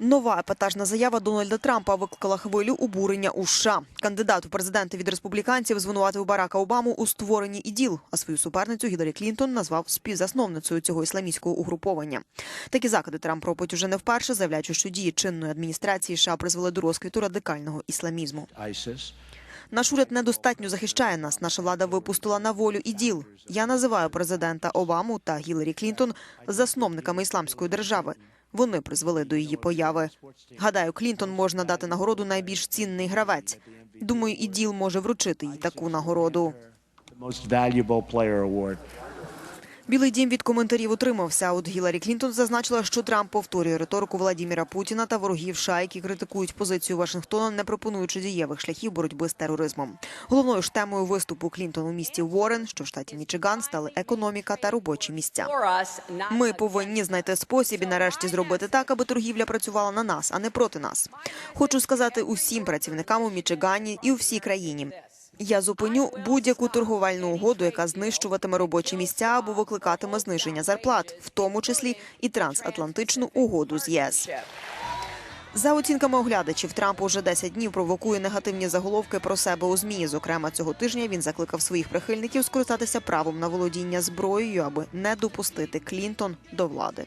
Нова епатажна заява Дональда Трампа викликала хвилю обурення у США. Кандидат у президенти від республіканців звинуватив Барака Обаму у створенні іділ, а свою суперницю Гіларі Клінтон назвав співзасновницею цього ісламістського угруповання. Такі закиди Трамп робить уже не вперше, заявляючи, що дії чинної адміністрації США призвели до розквіту радикального ісламізму. Наш уряд недостатньо захищає нас. Наша влада випустила на волю іділ. Я називаю президента Обаму та Гіларі Клінтон засновниками ісламської держави. Вони призвели до її появи. Гадаю, Клінтон можна дати нагороду найбільш цінний гравець. Думаю, і діл може вручити їй таку нагороду. Білий дім від коментарів утримався. От Гіларі Клінтон зазначила, що Трамп повторює риторику Владіміра Путіна та ворогів США, які критикують позицію Вашингтона, не пропонуючи дієвих шляхів боротьби з тероризмом. Головною ж темою виступу Клінтон у місті Уоррен, що в штаті Мічиган, стали економіка та робочі місця. Ми повинні знайти спосіб і нарешті зробити так, аби торгівля працювала на нас, а не проти нас. Хочу сказати усім працівникам у Мічигані і у всій країні. Я зупиню будь-яку торговельну угоду, яка знищуватиме робочі місця або викликатиме зниження зарплат, в тому числі і трансатлантичну угоду з ЄС. За оцінками оглядачів, Трамп уже 10 днів провокує негативні заголовки про себе у змі. Зокрема, цього тижня він закликав своїх прихильників скористатися правом на володіння зброєю, аби не допустити Клінтон до влади.